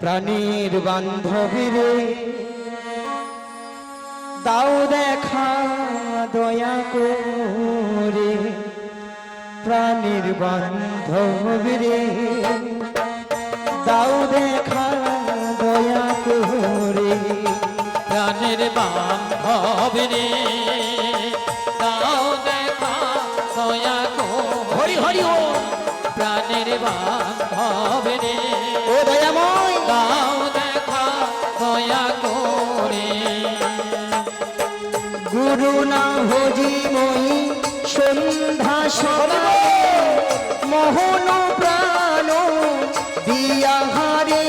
প্রাণীর বান্ধবীরে। দাও দেখা দয়া করে প্রাণীর বান্ধবীরে। দাও দেখা দয়া করে প্রাণের বান্ধব রে দাও দেখা দয়া করে। হরি হরি, ও প্রাণের বান্ধব রে। ও দয়াময় দাও দেখা দয়া করে। গুরু না হজি মই সন্ধ্যা মোহন প্রাণ দিয়া হারে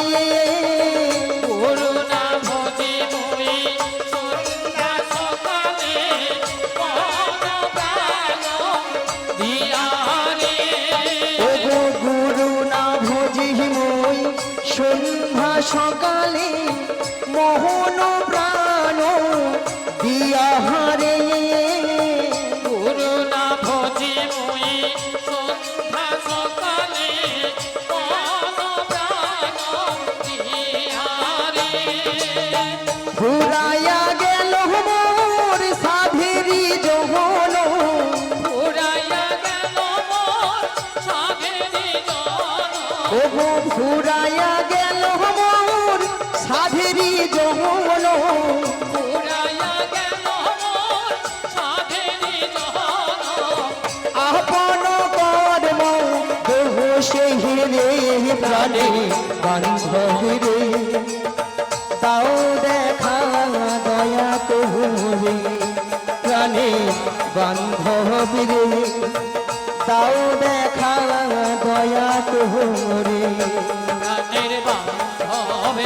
ওগো ফুরাইয়া গেল মোর সাধেরি আপন কর্ম দেহ প্রাণে বান্ধবীরে তাও দেখা দয়া তোরে প্রাণে বান্ধবীরে তাও দেখা তোরে প্রাণের বান্ধব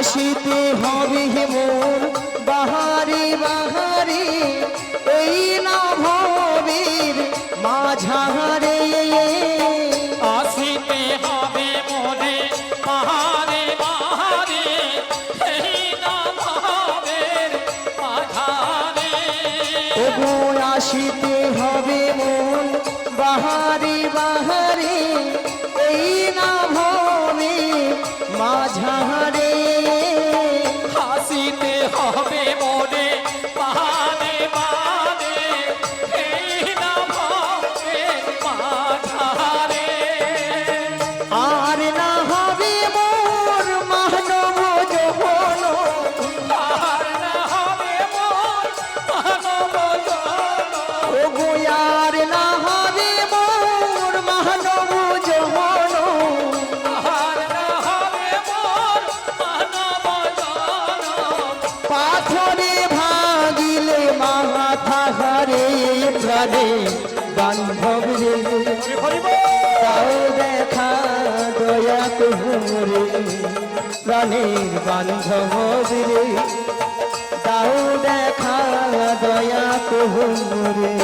আসিতে হবে মোর বাহারে বাহারে এই না ভবের মাঝারে আসিতে হবে মনে পাহাড়ে পাহাড়ে এই নামের মাঝারে ওগো আসিতে হবে মন বাহারে বাহারি এই না ভবে মাঝারে হাসিতে হবে মনে পাহাড়ে পাহাড়ে এই নামের মাঝারে প্রাণের বান্ধব রে তাও দেখা দয়া তোরে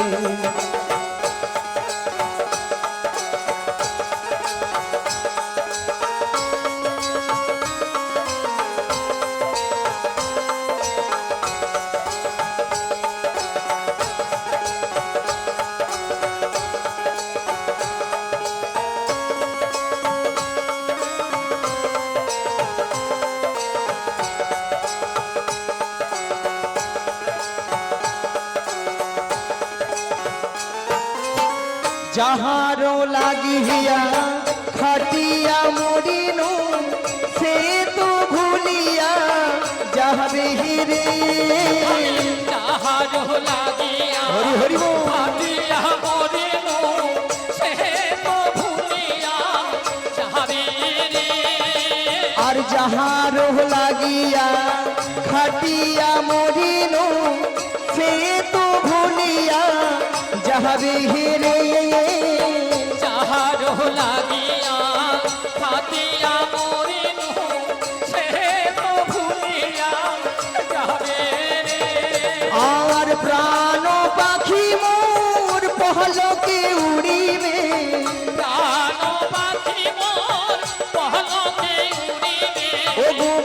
যাহারো লাগিয়া খাটিয়া মরিনু সে তো ভুলিয়া যাহাবে হিরে। যাহার লাগিয়া হরি হরি। ভাবিয়া মরিনু সে তো ভুলিয়া যাবে রে আর যাহারো লাগিয়া খাটিয়া মরিনু সে তো ভুলিয়া যাহাবে হিরে।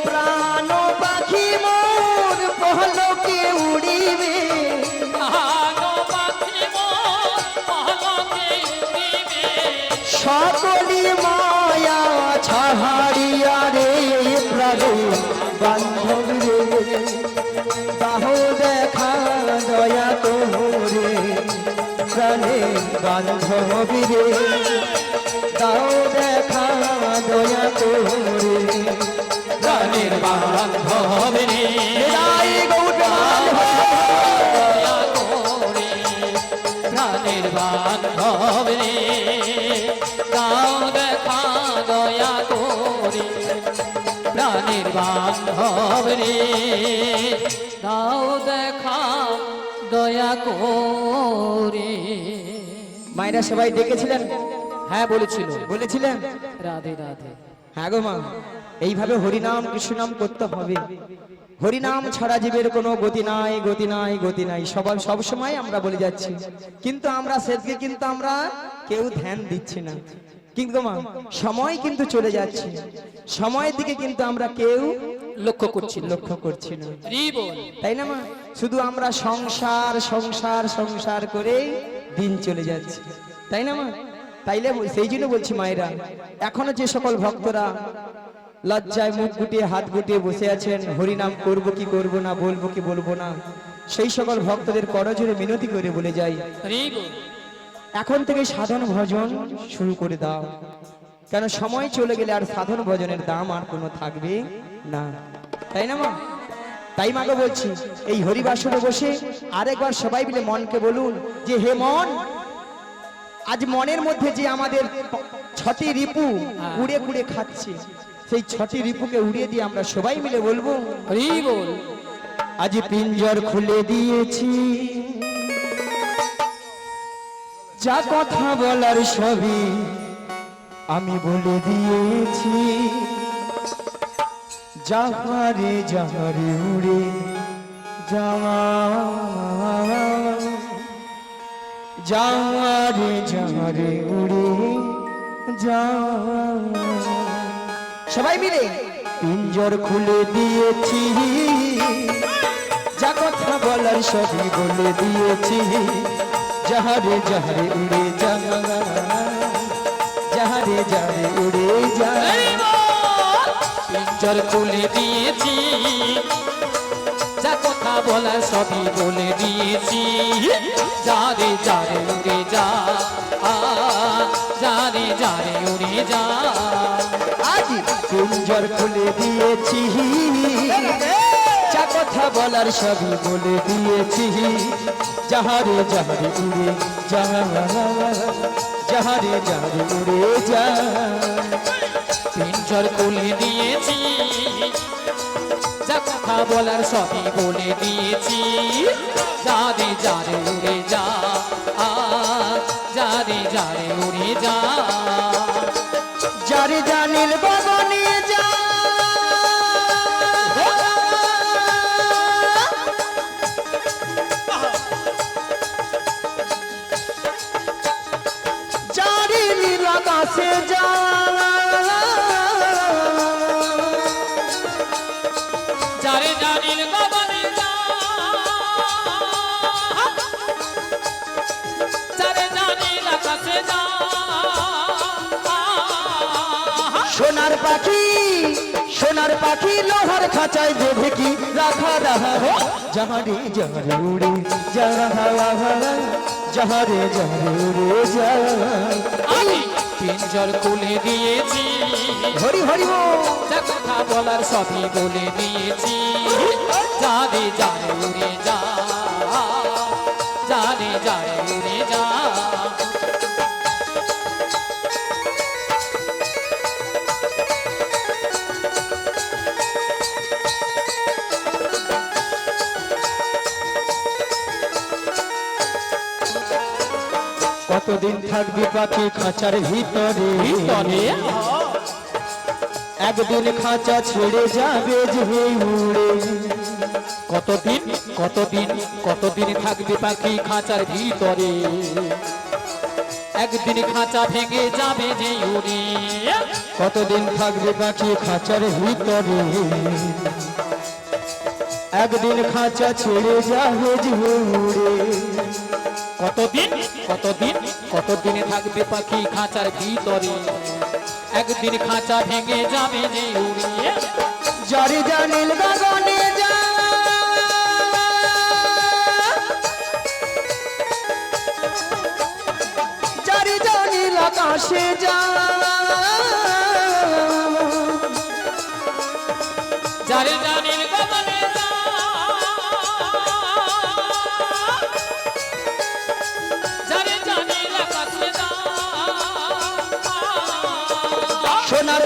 প্রাণ পাখি মোর পহলকে উড়িবে। সকলি মায়া ছাহারিয়া রে প্রভু বান্ধব রে দেখা দয়া প্রাণে রে দেখা দয়া করে প্রাণের বান্ধব রে। দাও দেখা দয়া করে। মায়েরা সবাই ডেকেছিলেন? হ্যাঁ বলেছিল। বলেছিলেন? রাধে রাধে। হ্যাঁ গো মা এইভাবে হরিনাম কৃষ্ণনাম করতে হবে। হরিনাম ছাড়া জীবের কোনো গতি নাই গতি নাই গতি নাই। সবার সব সময় আমরা বলে যাচ্ছি। কিন্তু আমরা সেদিকে কিন্তু আমরা কেউ ধ্যান দিচ্ছি না। কিন্তু মা সময় কিন্তু চলে যাচ্ছে। সময়ের দিকে কিন্তু আমরা কেউ লক্ষ্য করছিল লক্ষ্য করছি না। তাই না মা? শুধু আমরা সংসার সংসার সংসার করে দিন চলে যাচ্ছে। তাই না মা? তাইলে সেই জন্য বলছি মায়েরা এখনও যে সকল ভক্তরা লজ্জায় মুখ গুটিয়ে হাত গুটিয়ে বসে আছেন হরিনাম করব কি করব না বলব কি বলব না সেই সকল ভক্তদের করজোরে মিনতি করে বলে যাই। এখন থেকে সাধন ভজন শুরু করে দাও। কেন সময় চলে গেলে আর সাধন ভজনের দাম আর কোনো থাকবে না। তাই না মা? তাই মাকে বলছি এই হরিবাসরে বসে আরেকবার সবাই মিলে মনকে বলুন যে হে মন আজ মনের মধ্যে যে আমাদের ছটি রিপু উড়ে কুড়ে খাচ্ছে সেই ছটি রিপুকে উড়িয়ে দিয়ে আমরা সবাই মিলে বলব রি বল। আজ পিঞ্জর খুলে দিয়েছি। যা কথা বলার সবই আমি বলে দিয়েছি। যাহারে যাহারে উড়ে যাওয়া যাহারে যাহারে উড়ে যাওয়া সবাই মিলে পিঞ্জর খুলে দিয়েছি। যা কথা বলার সবই বলে দিয়েছি। যাহারে যাহারে উড়ে যা যাহারে যাহারে উড়ে যা পিঞ্জর খুলে দিয়েছি যা কথা বলা সবই বলে দিয়েছি যারে যারে উড়ে যা যারে যারে উড়ে যা আজ পিঞ্জর খুলে দিয়েছি যা কথা বলার সবই বলে দিয়েছি। যাহারে যাহারে উড়ে যা, যাহারে যাহারে উড়ে যা। পিঞ্জর খুলে দিয়েছি, যা কথা বলার সবই বলে দিয়েছি। যারে যারে উড়ে যা যারে যারে উড়ে যা। যারে জানিল যারে জানিল গগনে যারে জানিল সোনার পাখি সোনার পাখি, লোহার খাঁচায় বেঁধে কি? রাখা রাহা যাহারে যাহারে উড়ে যাহা যাহারে যাহারে উড়ে যা। আমি পিঞ্জর খুলে দিয়েছি। হরি হরি ও। যা কথা বলার সবই বলে দিয়েছি। যারে যারে উড়ে যা। যারে যারে উড়ে যা। কতদিন থাকবি পাখি খাঁচার ভিতরে? ভিতরে? একদিন খাঁচা ছেড়ে যাবে যে উড়ে কতদিন? কতদিন? কতদিন থাকবে পাখি খাঁচার ভিতরে? একদিন খাঁচা ভেঙে যাবে যে উড়ে কতদিন থাকবে পাখি খাঁচার ভিতরে? একদিন খাঁচা ছেড়ে যাবে যে উড়ে কতদিন কতদিন, কতদিনে থাকবে পাখি খাঁচার ভিতরে? একদিন খাঁচা ভেঙে যাবে যে উড়িয়ে। যারে জানিল গগনে যা। যারে জানিল আকাশে যা।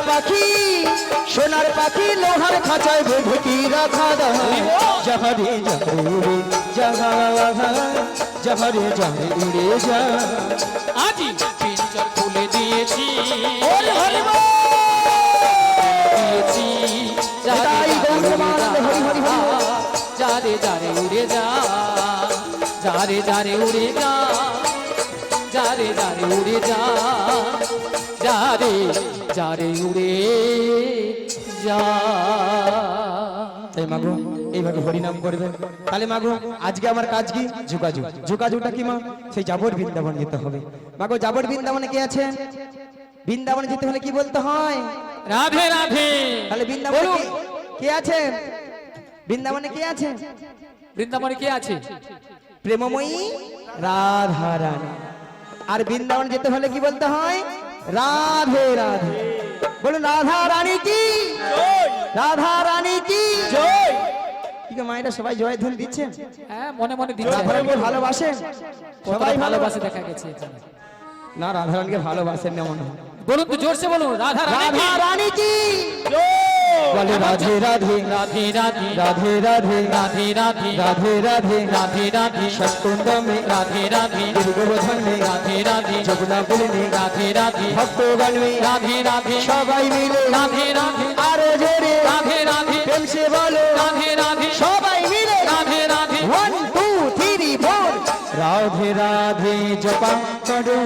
পাখি সোনার পাখি লোহার খাঁচায় কি রাখা দায় উড়ে যাহারে উড়ে যা আজি পিঞ্জর খুলে দিয়েছি। ওরে হরি। যারে যারে উড়ে যা যারে যারে উড়ে যা যারে যারে উড়ে যা যারে যারে উড়ে যা। তাই মাগো এইভাবে হরিনাম করবে তাহলে মাগো আজকে আমার কাজ কি? যোগাযোগ। যোগাযোগটা কি মা? সেই যাবর বৃন্দাবন যেতে হবে। মাগো যাবর বৃন্দাবনে কে আছেন? বৃন্দাবনে যেতে হলে কি বলতে হয়? রাধে রাধে। তাহলে বৃন্দাবনে কে- আছেন? বৃন্দাবনে কে আছেন? বৃন্দাবনে কে আছে? প্রেমময়ী রাধা রানী আর বৃন্দাবন যেতে হলে কি বলতে হয়? রাধে রাধে। বলুন রাধা রানী কি? রাধা রানী কি? গো মায়েরা সবাই জয় ধন দিচ্ছেন? হ্যাঁ মনে মনে দিচ্ছে ভালোবাসেন? সবাই ভালোবাসে ভালোবাসে দেখা গেছে। না রাধারানীকে ভালোবাসেন না মনে হয়। বলুন তো জোরসে বলুন রাধা রাধা রানী কি বলে রাধে রাধে রাধে রাধে রাধে রাধে রাধে রাধে রাধে রাধে রাধে রাধে সৎকুন্দ মে রাধে রাধে দুর্গবোধন মে রাধে রাধে যমুনা মে রাধে রাধে ভক্তগণ মে রাধে রাধে সবাই মিলে রাধে রাধে আরও জোরে রাধে রাধে প্রেম সে বলো রাধে রাধে সবাই মিলে Radhe Radhe one two three four Radhe Radhe জপা করো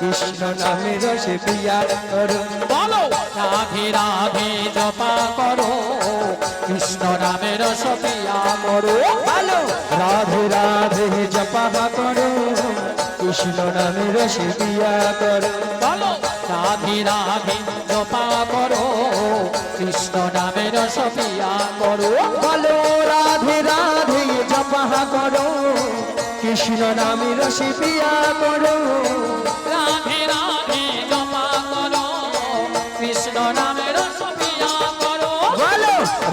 কৃষ্ণ নামে রসে পিয়া করো। বলো রাধে রাধে জপা করো। কৃষ্ণ নামের সপিয়া করো। ভালো রাধে রাধে জপা করো। কৃষ্ণ নামে রসে পিয়া করো। বলো রাধে রাধে জপা করো। কৃষ্ণ নামের সপিয়া করো। বলো রাধে রাধে জপা করো। কৃষ্ণ নামে রসে পিয়া করো।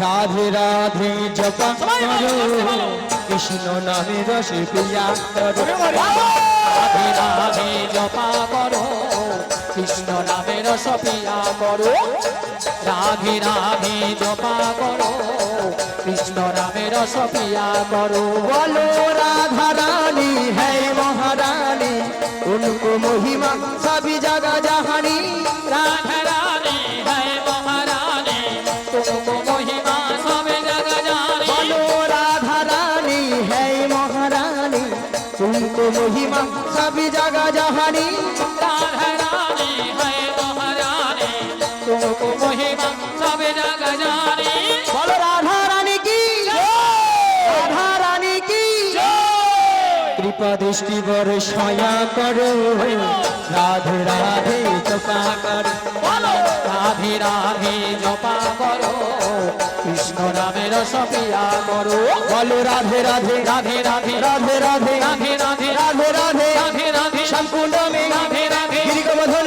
রাধে রাধে জপ করো। কৃষ্ণ নামে রসে প্রিয়া করো রাধে রাধে জপ করো। কৃষ্ণ নামে রস প্রিয়া করো। রাধে রাধে জপ করো। কৃষ্ণ নামে রস প্রিয়া করো। বলো রাধা রানী হে মহারানী উনকো মহিমা সবি জাগা জাহানী। जगह जहानी राधा रानी है महारानी तुमको महिमा सब जगह जानी बोलो राधा रानी की राधा रानी की कृपा दृष्टि बरसाया करो राधे राधे जपा करो বলো রাধে রাধে জপা করো কৃষ্ণ নামের সপিয়া করো बोलो राधे राधे রাধে রাধে রাধে রাধে রাধে রাধে রাধে রাধে রাধে রাধে সম্পূর্ণ মে রাধে রাধে গিরি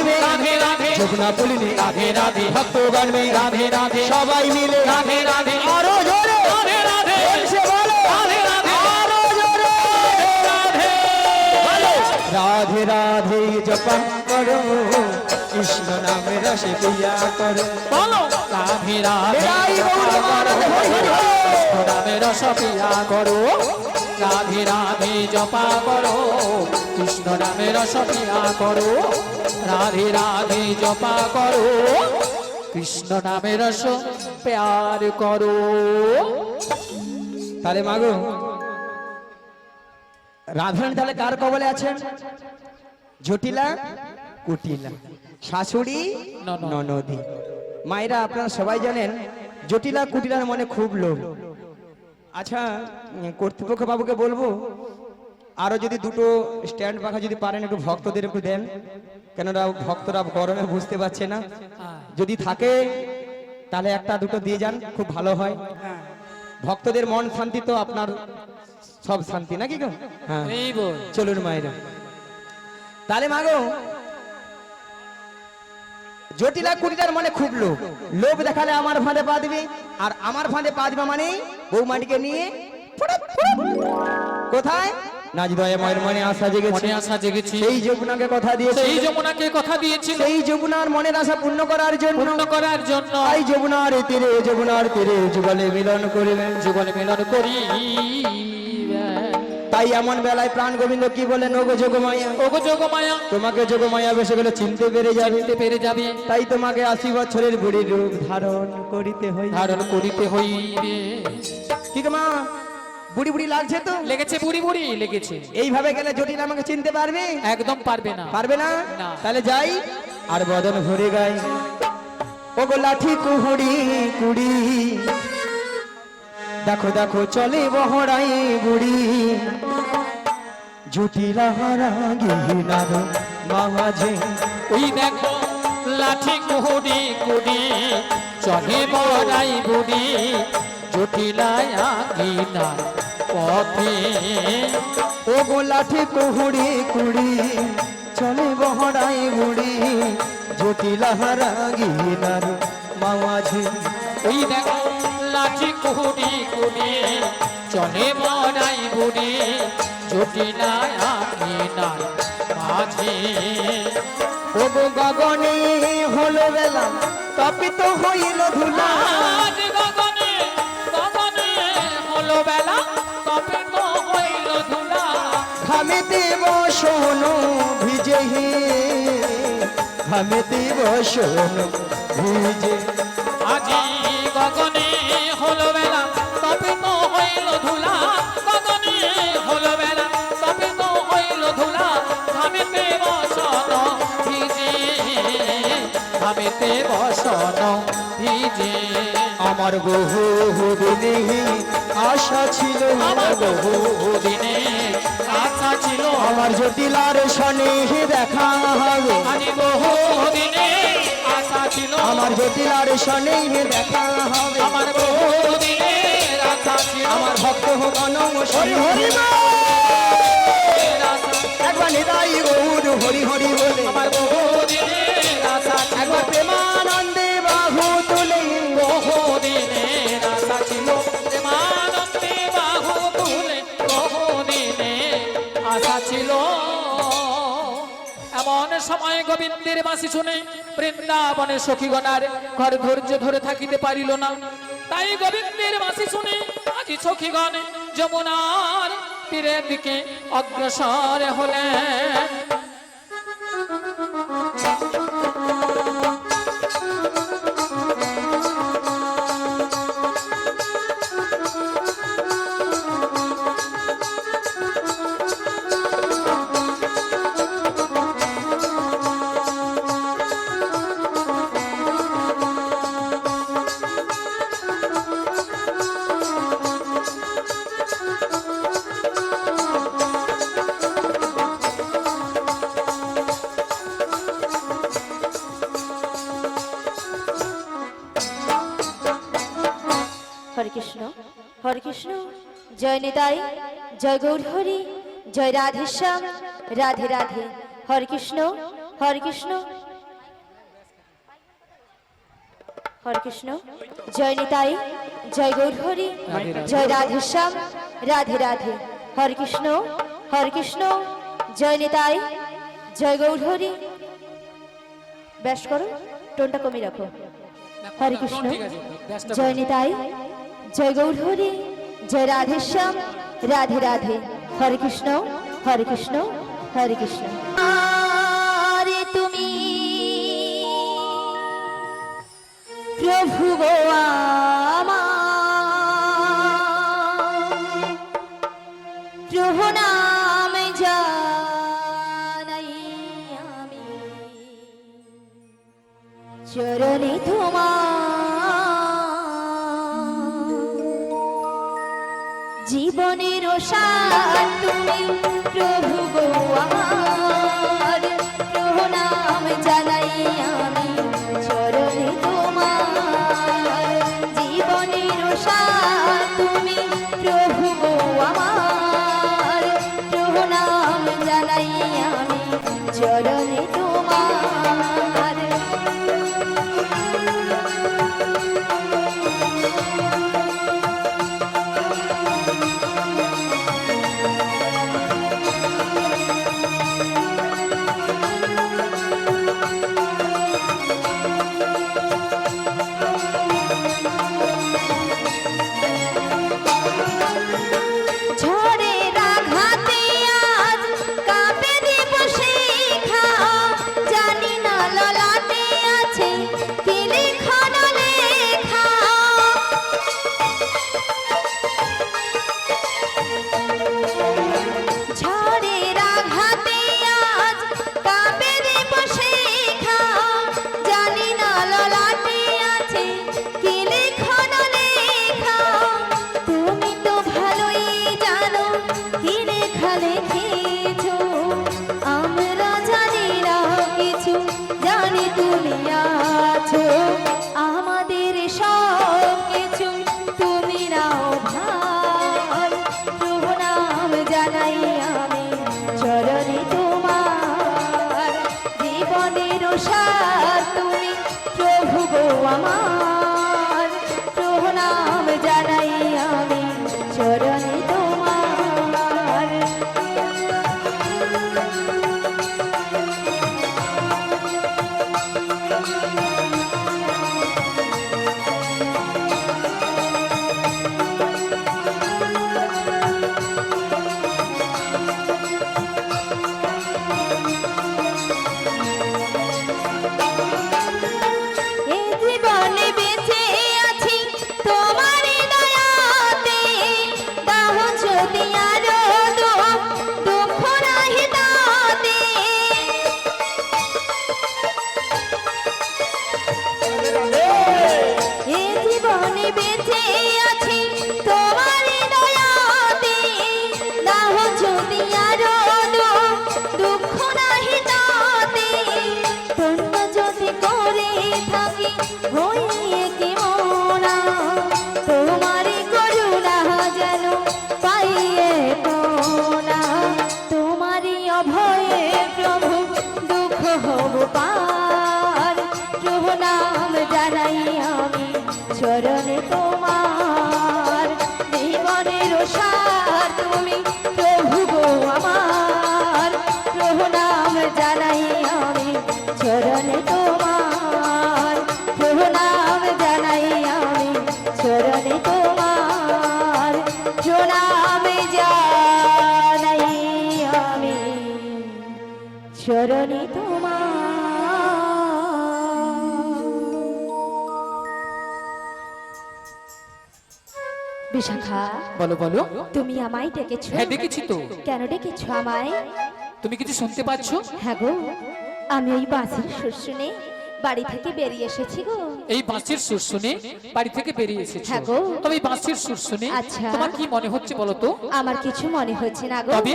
মে রাধে রাধে চোখনা পুলি মে রাধে রাধে ভক্তগণ মে রাধে রাধে সবাই মিলে রাধে রাধে আরও জোরে রাধে রাধে রাধে রাধে করো কৃষ্ণ নাম রসে পিয়া করো বলো রাধে রাধে রাধে রস পিয়া করো রাধে রাধে জপা করো। কৃষ্ণ নামের সপিয়া করো। রাধে রাধে জপা করো। কৃষ্ণ নামে রস প্যার করো। তাহলে মাগো রাধারানী তাহলে কার কবলে আছেন? জটিলা কুটিলা শাশুড়ি। ননদী। মায়েরা আপনারা সবাই জানেন জটিলা কুটিলার মনে খুব লোভ। আচ্ছা কর্তৃপক্ষ বাবুকে বলব আরও যদি দুটো স্ট্যান্ড পাখা যদি পারেন একটু ভক্তদের একটু দেন কেননা ভক্তরা গরমে বুঝতে পারছে না। হ্যাঁ। যদি থাকে তাহলে একটা দুটো দিয়ে যান খুব ভালো হয়। ভক্তদের মন শান্তি তো আপনার সব শান্তি নাকি গো? হ্যাঁ। চলুন মায়েরা। তাহলে মাগো জটিলা কুটিটার মানে খুব লোভ। লোভ দেখালে আমার ফাঁদে পা দিবে। আর আমার ফাঁদে পা দিবে মানে বৌমাটিকে নিয়ে। কোথায়? নাচ দয়া মায়ের মনে আশা জেগেছে। আশা জেগেছি। সেই যমুনাকে কথা দিয়েছে। সেই যমুনাকে কথা দিয়েছিল। সেই যমুনার মনের আশা পূর্ণ করার জন্য। পূর্ণ করার জন্য। এই যমুনার তীরে যমুনার তীরে যুগলে মিলন করিবেন জীবনে মিলন করি। তাই এমন বেলায় প্রাণ গোবিন্দ কি বলেন? ওগো যোগমায়া। ওগো যোগমায়া। তোমাকে যোগমায়া বেসে গেলে চিনতে পেরে যাবে। পেরে যাবে। তাই তোমাকে আশি বছরের রূপ ধারণ করিতে হই ধারণ করিতে হইবে। মা? বুড়ি বুড়ি লাগছে তো? লেগেছে বুড়ি বুড়ি লেগেছে। এইভাবে গেলে জটিল আমাকে চিনতে পারবে? একদম পারবে না। পারবে না। তাহলে যাই আর বদন ভরে গাই। ও গো লাঠি কুহুড়ি কুড়ি দেখো দেখো চলে বহরাই বুড়ি। জটিলা হারা গিনার মাঝে ওই দেখো লাঠি কুহুড়ি কুড়ি চলে বহরাই বুড়ি। জটিলায় আগিনার পথে। ও গো লাঠি কুহুড়ি কুড়ি চলে বহরাই বুড়ি। জটিলা হারা গিনার মাঝে ওই দেখো লাঠি কুহুড়ি কুড়ি চলে বড়াই বুড়ি। জটিলায় আগিনার মাঝে। ও গো গগনে হলো বেলা তপিত হইল ধুলা। গগনে গগনে হলো বেলা তবে তো হইল ধুলা। ঘামেতে বসন ভিজে হে ঘামেতে বসন ভিজে গগনে হলো বেলা তবে তো হইল ধুলা। গগনে হলো বেলা তবে তো হইল ধুলা। ঘামেতে বসন ভিজে ঘামেতে বসন ভিজে। আমার বহু দিনে আশা ছিল আমার বহু দিনে আশা ছিল। আমার জটিলার শনি দেখা হবে। আজি বহু দিনে ছিল। আমার জটিলার সনেই দেখা হবে। আমার বহু আশা ছিল। আমার ভক্ত হোক হরি হরি একবার নিতাই গৌর হরি হরি বলে। গোবিন্দের বাসি শুনে বৃন্দাবনে সখীগণার ঘর ধৈর্য ধরে থাকিতে পারিল না। তাই গোবিন্দের বাসি শুনে আজি সখীগণ যমুনার তীরের দিকে অগ্রসর হলেন। জয় নিতাই জয় গৌর হরি জয় রাধেশ্যাম রাধে রাধে। হরে কৃষ্ণ হরে কৃষ্ণ। হরে কৃষ্ণ। জয় নিতাই জয় গৌর হরি রাধে রাধে। জয় রাধেশ্যাম রাধে রাধে। হরে কৃষ্ণ হরে কৃষ্ণ। জয় নিতাই জয় গৌর হরি ব্যাস করো টোনটা কমিয়ে রাখো। হরে কৃষ্ণ। জয় নিতাই জয় গৌর হরি জয় রাধেশ্যাম রাধে রাধে। হরে কৃষ্ণ হরে কৃষ্ণ হরে কৃষ্ণ। আরে তুমি প্রভু গোয়া চরণে বলো বলো। তুমি আমায় ডেকেছো? হ্যাঁ দেখেছি তো। কেন ডেকেছো আমায়? তুমি কিছু শুনতে পাচ্ছ? হ্যাঁ গো আমি ওই বাসের সুর শুনে বাড়ি থেকে বেরিয়ে এসেছি গো। এই বাঁশির সুর শুনে বাড়ি থেকে বেরিয়ে এসেছ? হ্যাঁ গো। তবে এই বাঁশির সুর শুনে আচ্ছা। তোমার কি মনে হচ্ছে বলো তো? আমার কিছু মনে হচ্ছে না গো। তবে?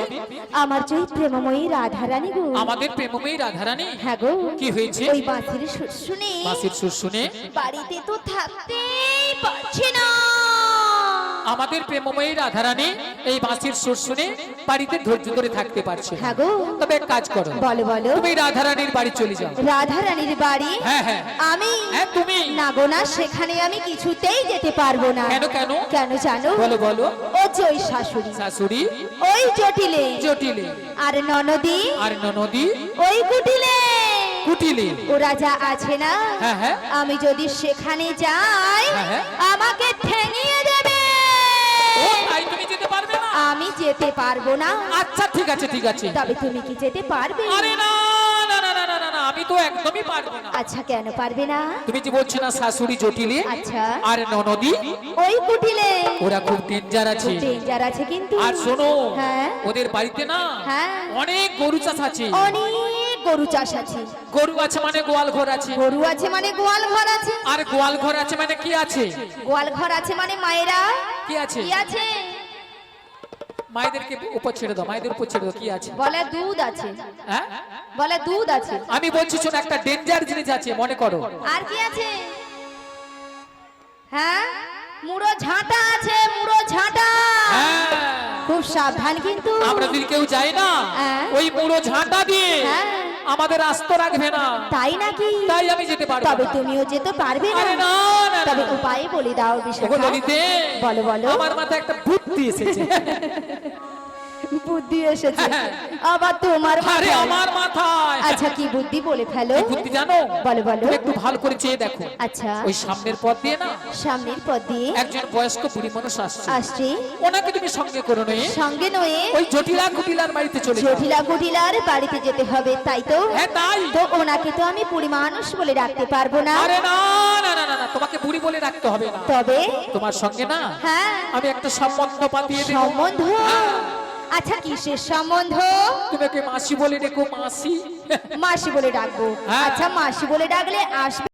আমার যে প্রেমময়ী রাধারানী গো। আমাদের প্রেমময়ী রাধারানী? হ্যাঁ গো। কি হয়েছে? ওই বাসের সুর শুনে বাঁশির সুর শুনে বাড়িতে তো থাকতেই পারছে না। আমাদের প্রেমময়ী রাধারানী এই বাঁশির সুর শুনে বাড়িতে ধৈর্য ধরে থাকতে পারছে হ্যাঁ গো। তবে এক কাজ করো। বলো বলো। তুমি রাধারানীর বাড়ি চলে যাও। রাধারানীর বাড়ি? হ্যাঁ হ্যাঁ। আমি? হ্যাঁ তুমি? না গো না সেখানে আমি কিছুতেই যেতে পারব না। কেন কেন? কেন জানো? বলো বলো। ও জয় শাশুড়ি। শাশুড়ি? ওই জটিলে। জটিলে। আর ননদি? আর ননদি? ওই কুটিলে। কুটিলে। ওরা যা আছে না? হ্যাঁ হ্যাঁ। আমি যদি সেখানে যাই হ্যাঁ। আমাকে ঠেঙিয়ে দেবে ও তাই তুমি যেতে পারবে না আমি যেতে পারব না। আচ্ছা ঠিক আছে ঠিক আছে। তবে তুমি কি যেতে পারবে? আরে না না না না না আমি তো একদমই পারব না। আচ্ছা কেন পারবে না? তুমি যে বলছো না শাশুড়ি জটিলে আচ্ছা। আর ননদি? ওই কুটিলে। ওরা খুব ডেঞ্জার আছে। ডেঞ্জার আছে কিন্তু। আর শোনো হ্যাঁ। ওদের বাড়িতে না হ্যাঁ। অনেক গরু চাষ আছে। অনেক গরু চাষ আছে। গরু আছে মানে গোয়াল ঘর আছে। গরু আছে মানে গোয়াল ঘর আছে। আর গোয়াল ঘর আছে মানে কি আছে? গোয়াল ঘর আছে মানে মায়েরা। কি আছে? কি আছে? মায়েদেরকে উপর ছেড়ে দাও মায়েদের উপর ছেড়ে দাও কি আছে? বলে দুধ আছে। হ্যাঁ? বলে দুধ আছে। আমি বলছি শোনো একটা ডেঞ্জার জিনিস আছে মনে করো। আর কি আছে? হ্যাঁ? মুড়ো ঝাঁটা আছে মুড়ো ঝাঁটা। হ্যাঁ। খুব সাবধান কিন্তু। আমরা যদি কেউ যাই না হ্যাঁ। ওই মুড়ো ঝাঁটা দিয়ে হ্যাঁ। আমাদের আস্ত রাখবে না। তাই নাকি? তাই আমি যেতে পারব তবে তুমিও যেতে পারবে না। না তবে উপায় বলি দাও বিষয় বলো বলো। আমার মাথায় একটা বুদ্ধি এসেছে। বুদ্ধি এসেছে। হ্যাঁ। আবার তোমার আরে আমার মাথায়। আচ্ছা কি বুদ্ধি বলে ফেলো? বুদ্ধি জানো? বলো বলো। একটু ভালো করে চেয়ে দেখো। আচ্ছা। ওই সামনের পথ দিয়ে না? সামনের পথ দিয়ে। একজন বয়স্ক বুড়ি মানুষ আসছে। আসছে। ওনাকে তুমি সঙ্গে করো নয় সঙ্গে নয়ে। ওই জটিলা কুটিলার বাড়িতে চলে যাও। জটিলা কুটিলার বাড়িতে যেতে হবে তাই তো? হ্যাঁ তাই। তো ওনাকে তো আমি বুড়ি মানুষ বলে রাখতে পারব না। আরে না না না না না তোমাকে বুড়ি বলে রাখতে হবে না। তবে? তোমার সঙ্গে না? হ্যাঁ। আমি একটা সম্বন্ধ পাতিয়ে দেবো। সম্বন্ধ? আচ্ছা কিসের সম্বন্ধ? তোমাকে মাসি বলে ডেকো মাসি। মাসি বলে ডাকবো। হ্যাঁ। আচ্ছা মাসি বলে ডাকলে আসবে